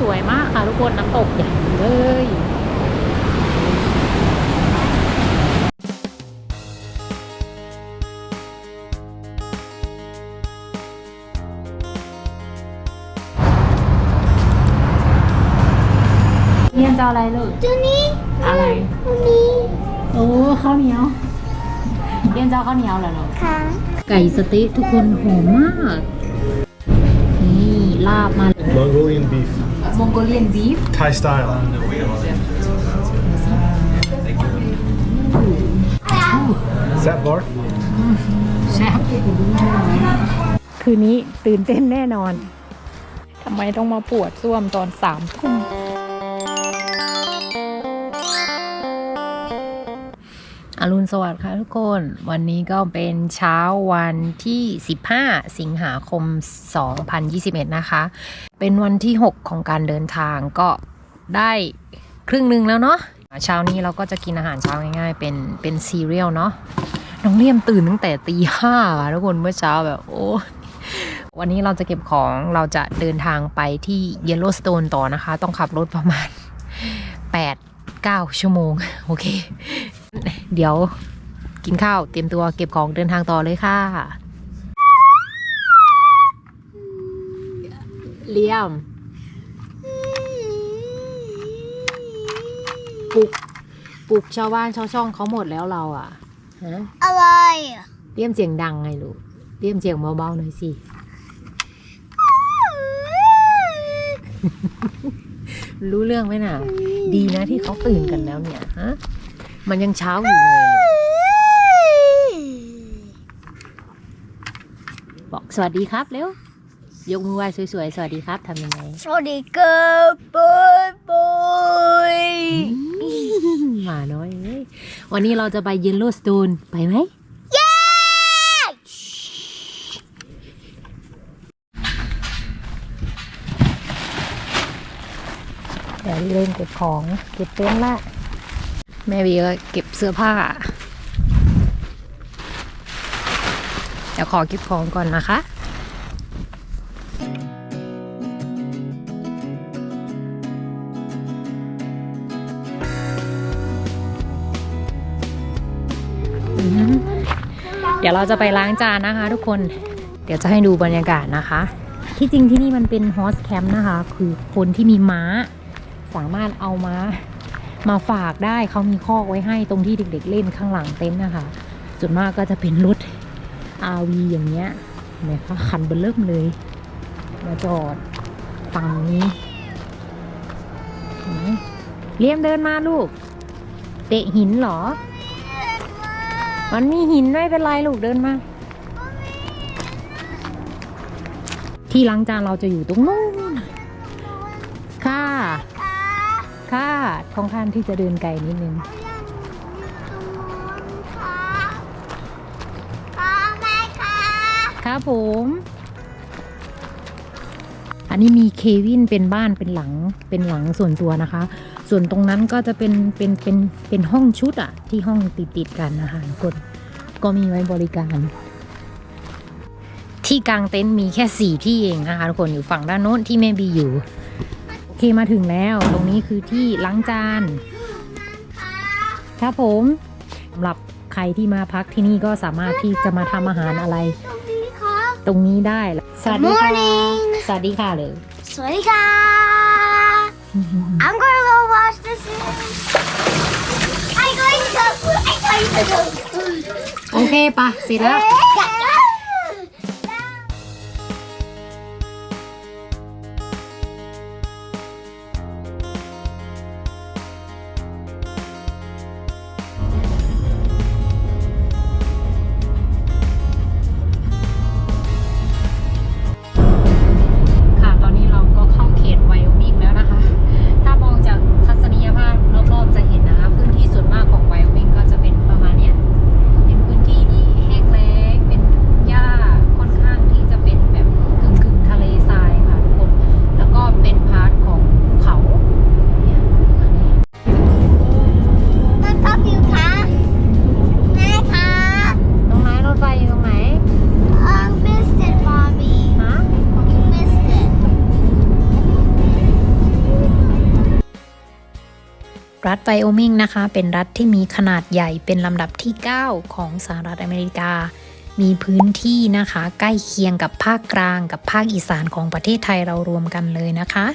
สวยมากค่ะทุกคนน้ำตกใหญ่เลยเรียนจะเอาอะไรลูกตัวนี้อะไรตัวนี้โอ้ข้าวเหนียวเรียนจะเอาข้าวเหนียวเหรอลูกค่ะ ไก่สะเต๊ะทุกคนหอมมาก นี่ลาบมา Mongolian beef, มองโกเลียนบีฟ Thai style. แซ่บ bar แซ่บคืนนี้ตื่นเต้นแน่นอนทำไมต้องมาปวดซ่วมตอนสามทุ่ม อรุณสวัสดิ์ค่ะทุกคน วันนี้ก็เป็นเช้าวันที่ 15 สิงหาคม 2021 นะคะ เป็นวันที่ 6 ของการเดินทางก็ได้ครึ่งหนึ่งแล้วเนาะเช้านี้เราก็จะกินอาหารเช้าง่ายๆ เป็นเป็นซีเรียลเนาะน้องเลี่ยมตื่นตั้งแต่ตีห้าค่ะทุกคนเมื่อเช้าแบบโอ้วันนี้เราจะเก็บของเราจะเดินทางไปที่เยลโลสโตนต่อนะคะ ต้องขับรถประมาณ 8 9 ชั่วโมง โอเค เดี๋ยวกินข้าวเตรียมตัวเก็บของเดินทางต่อเลยค่ะ เลี่ยมปลุกปลุกชาวบ้านชาวช่องเขาหมดแล้วเราอะฮะอะไรเลี่ยมเสียงดังไงลูกเลี่ยมเสียงเบาๆหน่อยสิรู้เรื่องไหมน่ะ ดีนะที่เขาตื่นกันแล้วเนี่ยฮะ มันยังเช้าอยู่เลยลูกบอกสวัสดีครับเร็วยกมือไหว้สวยๆ สวัสดีครับทำยังไง สวัสดีครับบอยบอยหมาน้อยเอ้ยวันนี้เราจะไปเยลโลสโตนไปไหม เดี๋ยวเล่นเก็บของ เก็บเต็นท์ละ แม่วีก็เก็บเสื้อผ้าเดี๋ยวขอเก็บของก่อนนะคะเดี๋ยวเราจะไปล้างจานนะคะทุกคน เดี๋ยวจะให้ดูบรรยากาศนะคะ ที่จริงที่นี่มันเป็นฮอสแคมป์นะคะ คือคนที่มีม้า สามารถเอาม้า มาฝากได้เขามีคอกไว้ให้ตรงที่เด็ก ๆ เล่นข้างหลังเต็นท์นะคะส่วนมากก็จะเป็นรถ RV อย่างเงี้ยเห็นไหมคะคันเบลเริ่มเลย มาจอดฝั่งนี้เห็นไหมเลี้ยมเดินมาลูก เตะหินเหรอ มันมีหินไม่เป็นไรลูกเดินมา ที่ล้างจานเราจะอยู่ตรงนู้น ค่ะค่อนข้างที่จะเดินไกลนิดนึงค่ะแม่ค่ะครับผม อันนี้มีเควินเป็นบ้านเป็นหลังเป็นหลังส่วนตัวนะคะ ส่วนตรงนั้นก็จะเป็นเป็นเป็นเป็นห้องชุดอะที่ห้องติดติดๆกันนะคะทุกคนก็มีไว้บริการ ที่กลางเต็นท์มีแค่สี่ที่เองนะคะทุกคนอยู่ฝั่งด้านโน้นที่แม่บีอยู่โอ เคมาถึงแล้วตรงนี้คือที่ล้างจานครับผมสำหรับใครที่มาพักที่นี่ก็สามารถที่จะมาทำอาหารอะไร ตรงนี้ค่ะตรงนี้ได้ สวัสดีค่ะ Morning สวัสดีค่ะเลยสวัสดีค่ะ I'm gonna go wash this I'm going to I'm going to go โอเคปะเสร็จแล้ว รัฐไวโอมิงนะคะ เป็นรัฐที่มีขนาดใหญ่เป็นลำดับที่ 9 ของสหรัฐอเมริกา มีพื้นที่นะคะ ใกล้เคียงกับภาคกลาง กับภาคอีสานของประเทศไทยเรารวมกันเลยนะคะ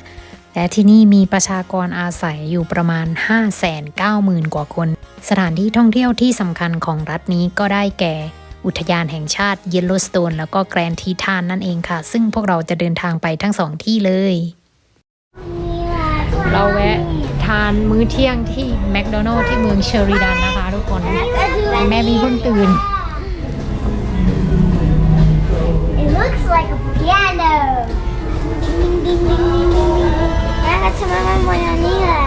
และที่นี่มีประชากรอาศัยอยู่ประมาณ 590,000 กว่าคน สถานที่ท่องเที่ยวที่สำคัญของรัฐนี้ก็ได้แก่อุทยานแห่งชาติเยลโลสโตนแล้วก็แกรนทีทานนั่นเองค่ะ ซึ่งพวกเราจะเดินทางไปทั้งสองที่เลย เราแวะ ทานมื้อเที่ยงที่แมคโดนัลล์ที่เมืองเชอริดันนะคะทุกคน แม่มีเพิ่งตื่น It looks like a piano. Ding ding ding ding ding ding. แล้วก็ชมามันวันนี้แหละ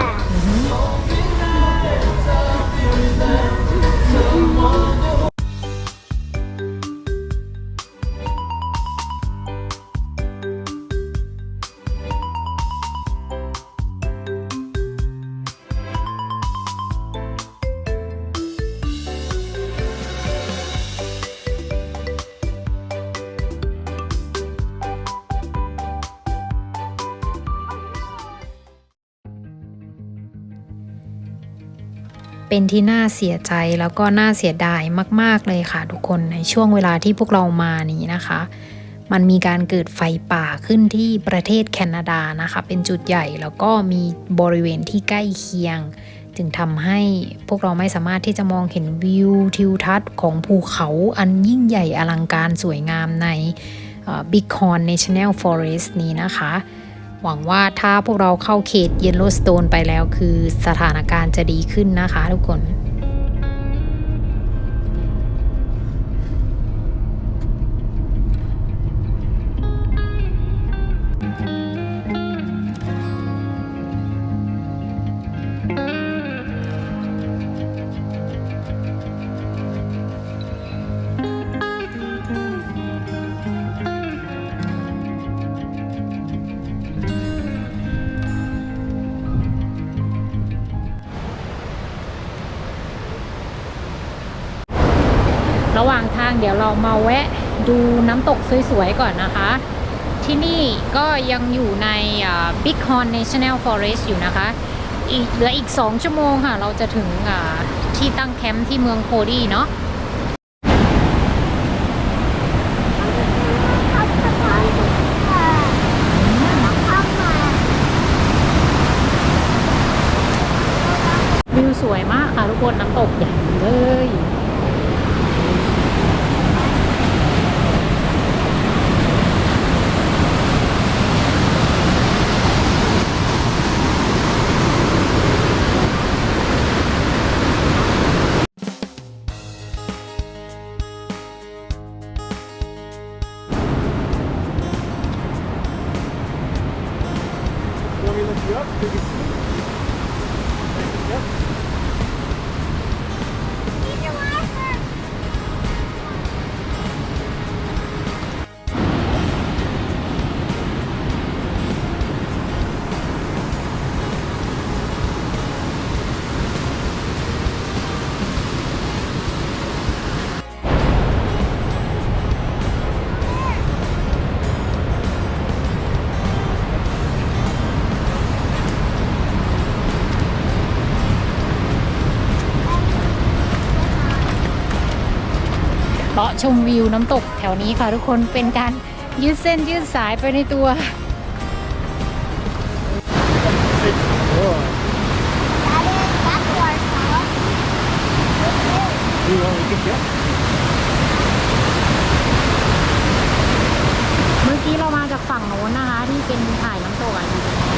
เป็นที่น่าเสียใจแล้วก็น่าเสียดายมาก ๆเลยค่ะ ทุกคนในช่วงเวลาที่พวกเรามานี้นะคะ มันมีการเกิดไฟป่าขึ้นที่ประเทศแคนาดานะคะ เป็นจุดใหญ่แล้วก็มีบริเวณที่ใกล้เคียง จึงทำให้พวกเราไม่สามารถที่จะมองเห็นวิวทิวทัศน์ของภูเขาอันยิ่งใหญ่อลังการสวยงามใน Big Horn National Forest นี้นะคะ หวังว่าถ้าพวกเราเข้าเขตเยนโลสโตนไปแล้วคือสถานการณ์จะดีขึ้นนะคะทุกคน เดี๋ยวเรามาแวะดูน้ำตกสวยๆก่อนนะคะ ที่นี่ก็ยังอยู่ใน Big Horn National Forest อยู่นะคะ อีกเหลืออีก 2 ชั่วโมงค่ะ เราจะถึงที่ตั้งแคมป์ที่เมืองโคดี้เนาะวิวสวยมากค่ะทุกคนน้ำตกใหญ่ ชมวิวน้ำตกแถวนี้ค่ะทุกคนเป็นการยืดเส้นยืดสายไปในตัวเมื่อกี้เรามาจากฝั่งโน้นนะคะ ที่เป็นถ่ายน้ำตกอะ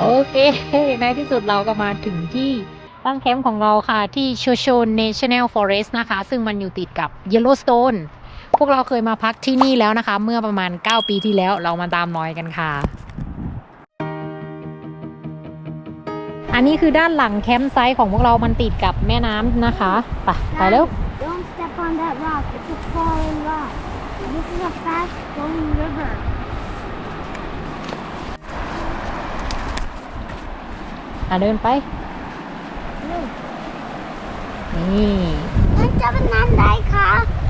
โอเค ในที่สุดเราก็มาถึงที่ตั้งแคมป์ของเราค่ะที่โชโชน National Forest นะคะ ซึ่งมันอยู่ติดกับ Yellowstone พวกเราเคยมาพักที่นี่แล้วนะคะ เมื่อประมาณ 9 ปีที่แล้วเรามาตามรอยกันค่ะ อันนี้คือด้านหลังแคมป์ไซต์ของพวกเรามันติดกับแม่น้ำนะคะไปไปเร็ว Don't step on that rock. It's a falling rock. This is a fast flowing river. อะเดินไป นี่มันจะเป็นน้ำได้ค่ะ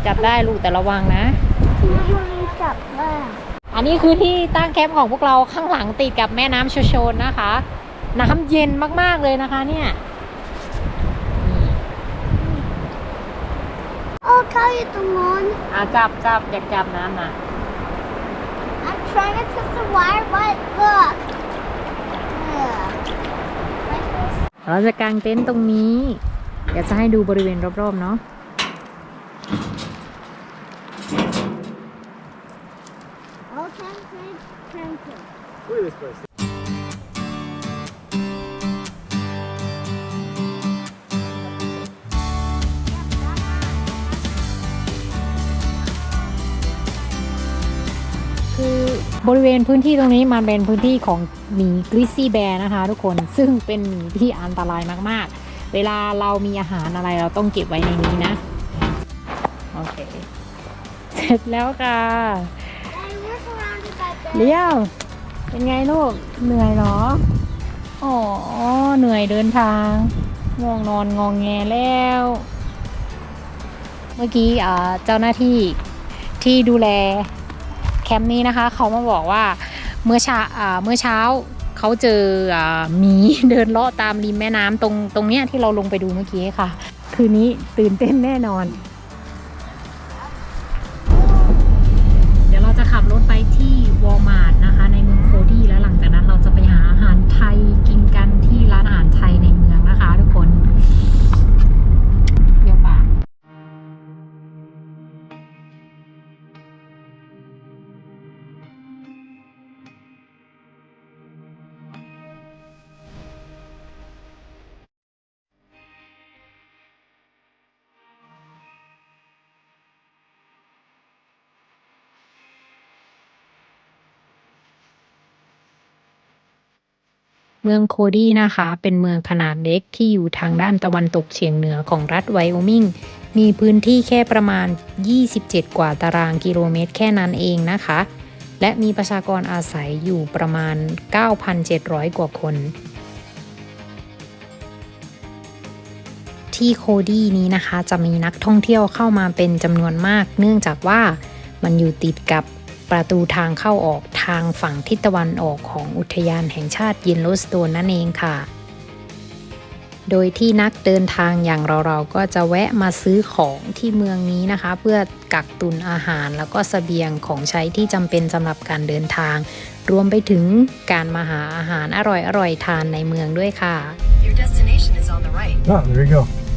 จับได้ลูกแต่ระวังนะมันมีจับเลยอันนี้คือที่ตั้งแคมป์ของพวกเราข้างหลังติดกับแม่น้ำโชโชนนะคะ น้ำเย็นมากๆเลยนะคะเนี่ยนี่โอ้เขาอยู่ตรงนู้นอะจับจับอยากจับน้ำนะ I'm trying to touch the wire but look Yeah. Like this. เราจะกางเต็นท์ตรงนี้เดี๋ยวจะให้ดูบริเวณรอบๆเนาะ Oh, camping, camping. Look at this place. คื บริเวณพื้นที่ตรงนี้มันเป็นพื้นที่ของหมีกริซซี่แบร์นะคะ ทุกคนซึ่งเป็นหมีที่อันตรายมากๆ เวลาเรามีอาหารอะไรเราต้องเก็บไว้ในนี้นะ โอเค เสร็จแล้วค่ะเลี้ยวเป็นไงลูก เหนื่อยเหรอ อ๋อ เหนื่อยเดินทางง่วงนอนงองแงแล้ว เมื่อกี้เจ้าหน้าที่ที่ดูแล แคมป์นี้นะคะ เขามาบอกว่าเมื่อเช้าเมื่อเช้าเขาเจอหมีเดินเลาะตามริมแม่น้ำตรงตรงเนี้ยที่เราลงไปดูเมื่อกี้ค่ะ คืนนี้ตื่นเต้นแน่นอน เมืองโคดี้นะคะ เป็นเมืองขนาดเล็กที่อยู่ทางด้านตะวันตกเฉียงเหนือของรัฐไวโอมิง มีพื้นที่แค่ประมาณ 27 กว่าตารางกิโลเมตรแค่นั้นเองนะคะ และมีประชากรอาศัยอยู่ประมาณ 9,700 กว่าคน ที่โคดี้นี้นะคะ จะมีนักท่องเที่ยวเข้ามาเป็นจำนวนมาก เนื่องจากว่ามันอยู่ติดกับ ประตูทางเข้าออกทางฝั่งทิศตะวันออกของอุทยานแห่งชาติเยนโลสโตนนั่นเองค่ะ โดยที่นักเดินทางอย่างเราๆก็จะแวะมาซื้อของที่เมืองนี้นะคะ เพื่อกักตุนอาหารแล้วก็เสบียงของใช้ที่จำเป็นสำหรับการเดินทาง รวมไปถึงการมาหาอาหารอร่อยๆทานในเมืองด้วยค่ะ Your destination is on the right. Ah, there you go.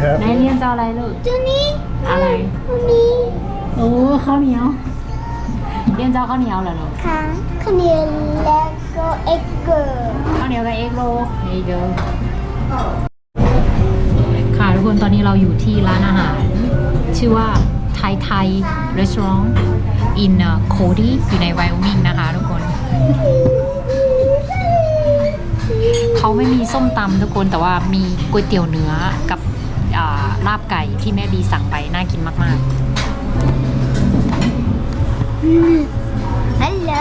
Oh, you have? นายเรียนจะเอาอะไรลูก ตัวนี้อะไร ตัวนี้โอ้ข้าวเหนียว เรียนจะเอาข้าวเหนียวเหรอลูก ค่ะข้าวเหนียวแล้วก็เอ็กเกอร์ข้าวเหนียวกับเอ็กโรเฮ้ยเกิค่ะทุกคนตอนนี้เราอยู่ที่ร้านอาหาร ชื่อว่าไทยไทยรีสอร์ท in Cody อยู่ในไวโอมิงนะคะทุกคน เขาไม่มีส้มตำทุกคนแต่ว่ามีก๋วยเตี๋ยวเนื้อกับอ่า ลาบไก่ที่แม่บีสั่งไปน่ากินมากๆฮัลโหล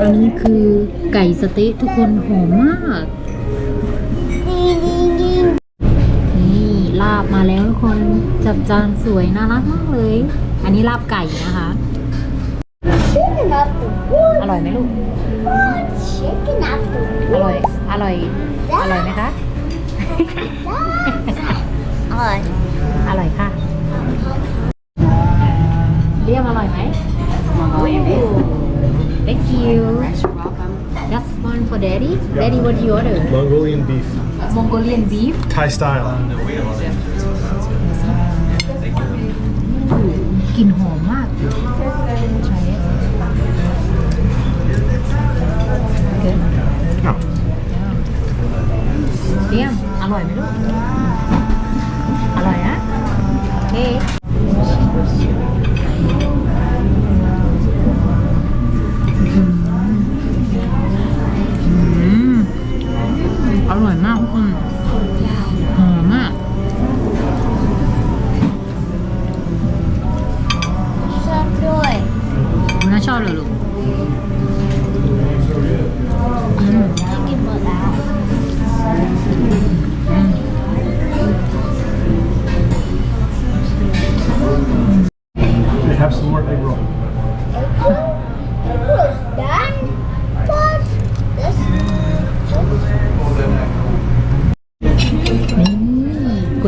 อันนี้คือไก่สเต๊ะทุกคนหอมมากนี่ลาบมาแล้วทุกคนจับจานสวยน่ารักมากเลย อันนี้ลาบไก่นะคะ Chicken after wood. อร่อยไหมลูก Chicken after อร่อยอร่อย อร่อยไหมคะ wood. อร่อยค่ะ เรียมอร่อยไหม Thank you Just one for daddy Daddy what do you order Mongolian beef, Mongolian beef Thai style. กลิ่นหอมมาก เรียมอร่อยไหมลูก อร่อยนะโอเคอร่อยมากทุกคน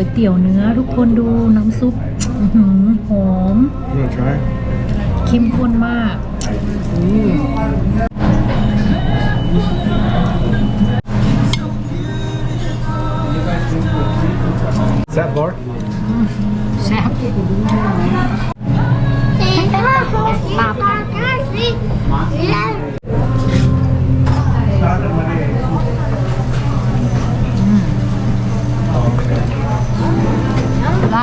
วยเตี๋ยวเนื้อ ทุกคนดูน้ำซุปอื้อหือหอม You wanna try? เข้มข้นมากอู้ Is that bark? แซ่บล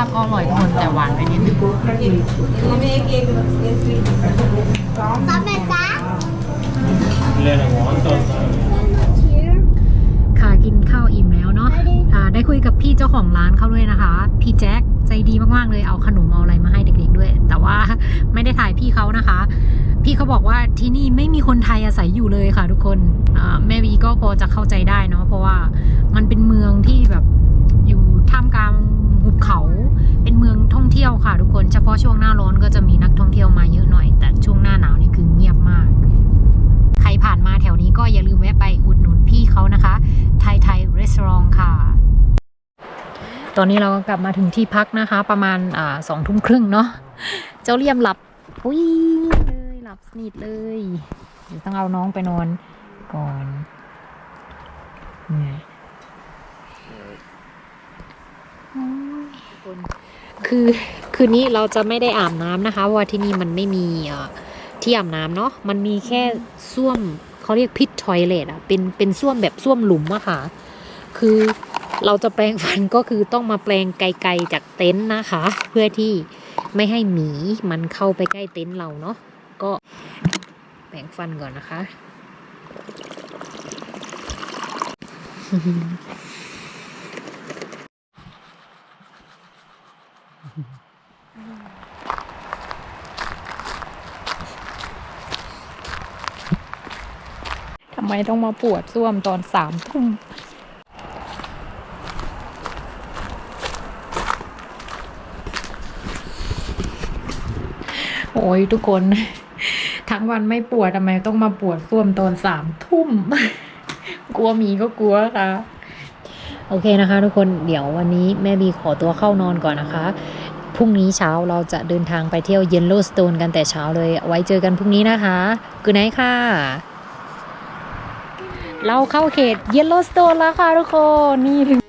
าบก็อร่อยทุกคนแต่หวานไปนิดนึงค่ะกินข้าวอิ่มแล้วเนาะอ่าได้คุยกับพี่เจ้าของร้านเขาด้วยนะคะ พี่แจ็คใจดีมากๆเลยเอาขนมเอาอะไรมาให้เด็กๆด้วย แต่ว่าไม่ได้ถ่ายพี่เขานะคะ พี่เขาบอกว่าที่นี่ไม่มีคนไทยอาศัยอยู่เลยค่ะทุกคนอ่าแม่วีก็พอจะเข้าใจได้เนาะเพราะว่ามันเป็นเมืองที่แบบอยู่ท่ามกลางหุบ เขาเป็นเมืองท่องเที่ยวค่ะทุกคน เฉพาะช่วงหน้าร้อนก็จะมีนักท่องเที่ยวมาเยอะหน่อย แต่ช่วงหน้าหนาวนี่คือเงียบมาก ใครผ่านมาแถวนี้ก็อย่าลืมแวะไปอุดหนุนพี่เขานะคะไทยไทยรีสอร์ทค่ะ ตอนนี้เรากลับมาถึงที่พักนะคะ ประมาณสองทุ่มครึ่งเนาะเจ้าเลี่ยมหลับอุ้ยเลยหลับสนิทเลยเดี๋ยวต้องเอาน้องไปนอนก่อนเนี่ยโอ้ย คนคือคืนนี้เราจะไม่ได้อาบน้ำนะคะว่าที่นี่มันไม่มีที่อาบน้ำเนาะมันมีแค่ส้วมเขาเรียกพิททอยเลทอะเป็นเป็นส้วมแบบส้วมหลุมอะค่ะ คือเราจะแปลงฟันก็คือต้องมาแปลงไกลๆจากเต็นท์นะคะ เพื่อที่ไม่ให้หมีมันเข้าไปใกล้เต็นท์เราเนาะก็แปรงฟันก่อนนะคะ ทำไมต้องมาปวดส้วมตอนสามทุ่มโอ้ยทุกคน ทั้งวันไม่ปวดทำไมต้องมาปวดส้วมตอนสามทุ่ม กลัวหมีก็กลัวค่ะ โอเคนะคะ ทุกคนเดี๋ยววันนี้แม่บีขอตัวเข้านอนก่อนนะคะ พรุ่งนี้เช้าเราจะเดินทางไปเที่ยวเยนโลสโตนกันแต่เช้าเลย ไว้เจอกันพรุ่งนี้นะคะกูไนค่ะ เราเข้าเขตเยลโลสโตนแล้วค่ะทุกคน นี่ถึง